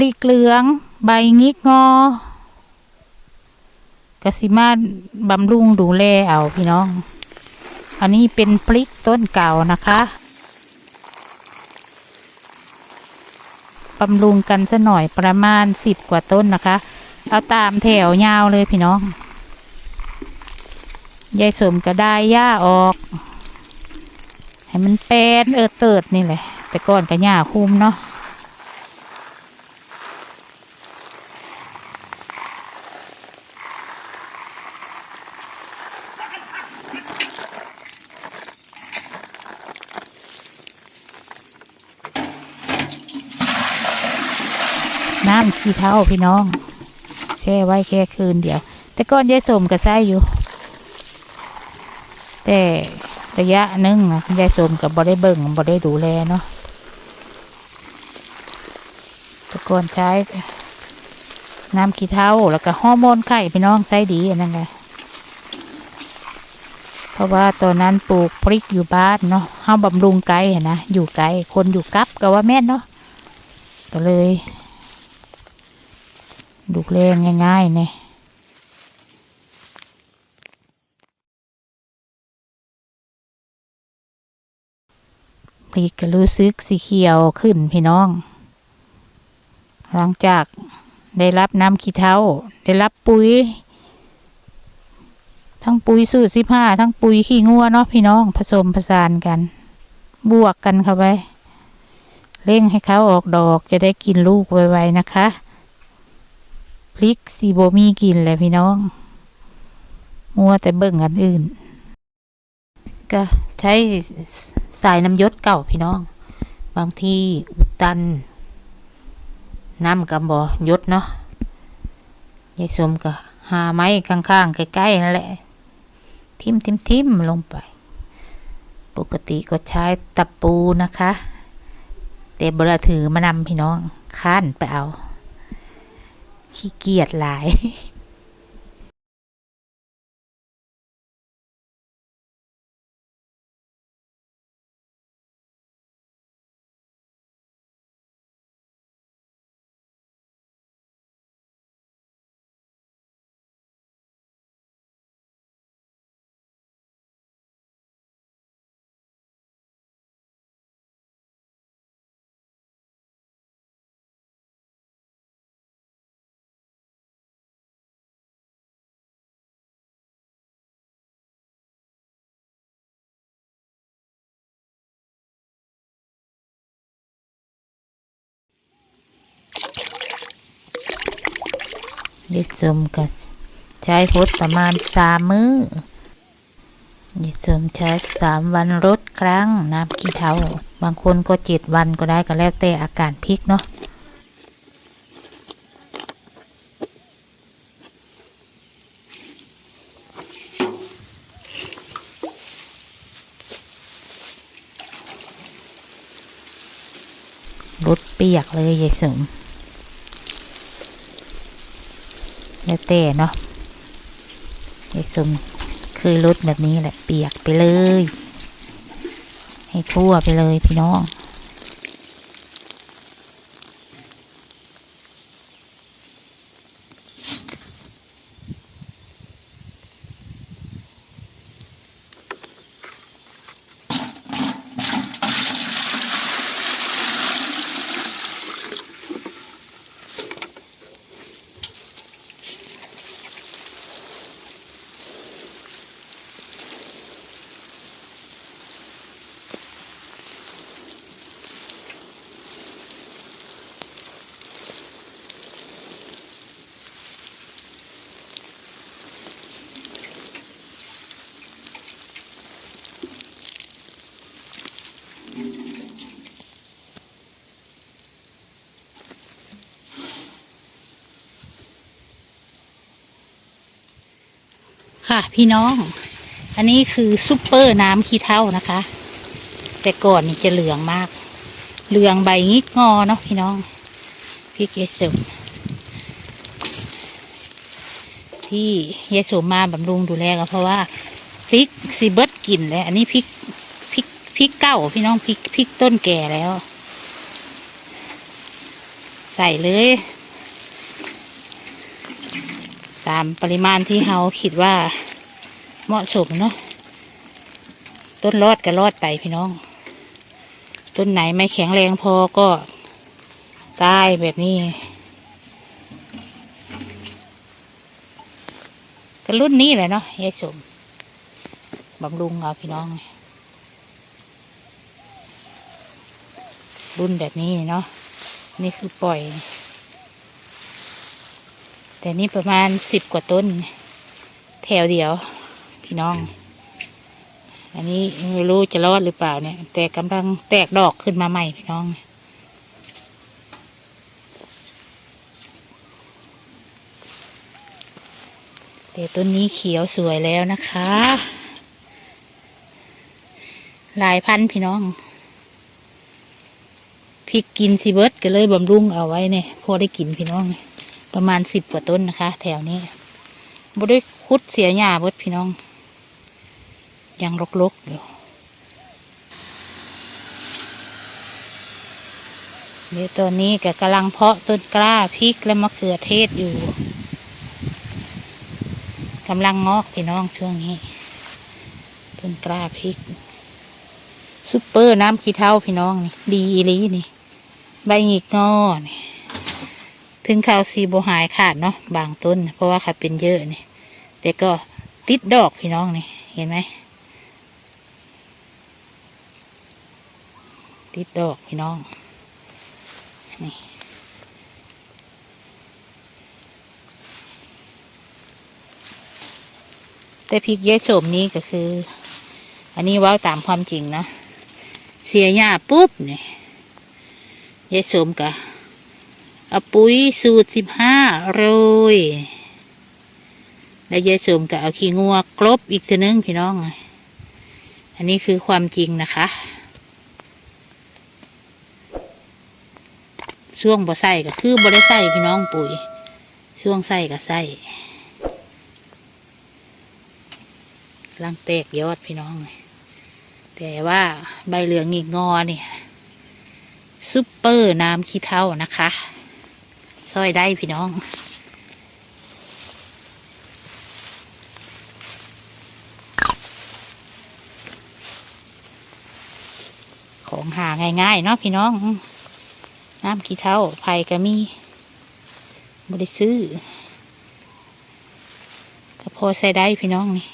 ลีกเหลือง ใบงิกงอกสิมาบำรุงดูแลเอาพี่น้อง อันนี้เป็นพริกต้นเก่านะคะบำรุงกันซะหน่อยประมาณสิบกว่าต้นนะคะ เอาตามแถวยาวเลยพี่น้อง ยายสมก็ได้หญ้าออก ให้มันเป็นเออเติดนี่แหละ แต่ก่อนก็หญ้าคุมเนาะ น้ำขี้เท่าพี่น้อง แช่ไว้แค่คืนเดียว แต่ก่อนยายสมก็ใส่อยู่ แต่ระยะหนึงนะยายสมกับบ่ได้เบิ่งบ่ได้ดูแลเนาะต่ก่อนใช้น้ำขี้เท่าแล้วก็ฮอร์โมนไข่พี่น้องใส่ดีอันนั้นไงเพราะว่าตอนนั้นปลูกพริกอยู่บ้านเนาะเฮาบำรุงไก่นะอยู่ไกลคนอยู่กับก็ว่าแม่นเนาะก็เลย ดูแลง่ายๆเนี่ยพริกก็รู้สึกสีเขียวขึ้นพี่น้อง หลังจากได้รับน้ำขี้เท้า ได้รับปุ๋ย ทั้งปุ๋ยสูตรสิบห้าทั้งปุ๋ยขี้งัวเนาะพี่น้องผสมผสานกัน บวกกันเข้าไปเร่งให้เขาออกดอกจะได้กินลูกไวๆนะคะ พริกสีโบมีกินเลยพี่น้อง มัวแต่เบิ่งอันอื่น ก็ใช้สายน้ำยศเก่าพี่น้อง บางทีอุดตัน น้ำกับบอยศเนาะยายสมก็หาไม้ข้างๆใกล้ๆนั่นแหละ ทิมทิมทิมลงไป ปกติก็ใช้ตะปูนะคะ แต่บราถือมานำพี่น้องค้านไปเอา ขี้เกียจหลาย ยายสมก็ใช้พดประมาณสามมือ้อยายสมใช้สามวันลดครั้งน้ำขี้เท้าบางคนก็เจ็ดวันก็ได้ก็แล้วแต่อาการพริกเนาะรดเปียกเลยยายสม แล้วแต่เนาะไอ้สมคือลดแบบนี้แหละเปียกไปเลย ให้ทั่วไปเลยพี่น้อง ค่ะพี่น้อง อันนี้คือซุปเปอร์น้ำขี้เท่านะคะ แต่ก่อนนี่จะเหลืองมาก เหลืองใบงิกงอเนาะพี่น้องพี่เกสมที่เยสมมาบำรุงดูแลก็เพราะว่าพริกซีเบิร์ตกลิ่นเลยอันนี้พริกพริกพริกเก่าพี่น้องพริกพริกต้นแก่แล้ว ใส่เลย ตามปริมาณที่เราคิดว่าเหมาะสมเนาะต้นรอดก็รอดไปพี่น้อง ต้นไหนไม่แข็งแรงพอก็ตายแบบนี้ ก็รุ่นนี้แหละเนาะยายสมบำรุงเอาพี่น้อง รุ่นแบบนี้เนาะนี่คือปล่อย แต่นี่ประมาณสิบกว่าต้น แถวเดียว พี่น้อง อันนี้ไม่รู้จะรอดหรือเปล่าเนี่ย แต่กำลังแตกดอกขึ้นมาใหม่พี่น้อง แต่ต้นนี้เขียวสวยแล้วนะคะ หลายพันพี่น้องพริกกินซีเบิร์ดก็เลยบำรุงเอาไว้เนี่ยพอได้กินพี่น้องเนี่ย ประมาณสิบกว่าต้นนะคะ แถวนี้บ่ได้คุดเสียหญ้าเบิดพี่น้อง ยังรกๆอยู่เดี๋ยวตัวนี้ก็กำลังเพาะต้นกล้าพริกและมะเขือเทศอยู่กำลังงอกพี่น้องช่วงนี้ ต้นกล้าพริกซุปเปอร์น้ำขี้เท่าพี่น้องนี่ ดีอีลีนี่ ใบหงิกงอนี่ ถึงข้าวซีโบหายขาดเนาะบางต้น เพราะว่าเขาเป็นเยอะนี่แต่ก็ติดดอกพี่น้องนี่เห็นไหมติดดอกพี่น้องนี่แต่พริกเยสมนี้ก็คือ อันนี้ว่าตามความจริงนะเสียหญ้าปุ๊บเนี่ยเยสมกะ เอาปุ๋ยสูตรสิบห้าโรย แล้วยายสมก็เอาขี้งัวกลบอีกทีนึงพี่น้อง อันนี้คือความจริงนะคะ ช่วงบ่ใส่ก็คือบ่ได้ใส่พี่น้องปุ๋ย ช่วงใส่ก็ใส่ลังแตกยอดพี่น้อง แต่ว่าใบเหลืองงีกงอเนี่ยซุปเปอร์น้ำขี้เท่านะคะ ซอยได้พี่น้อง ของหาง่ายๆเนาะพี่น้อง น้ำขี้เท่าไผ่ก็มีบริซื้อก็พอใส่ได้พี่น้องนี่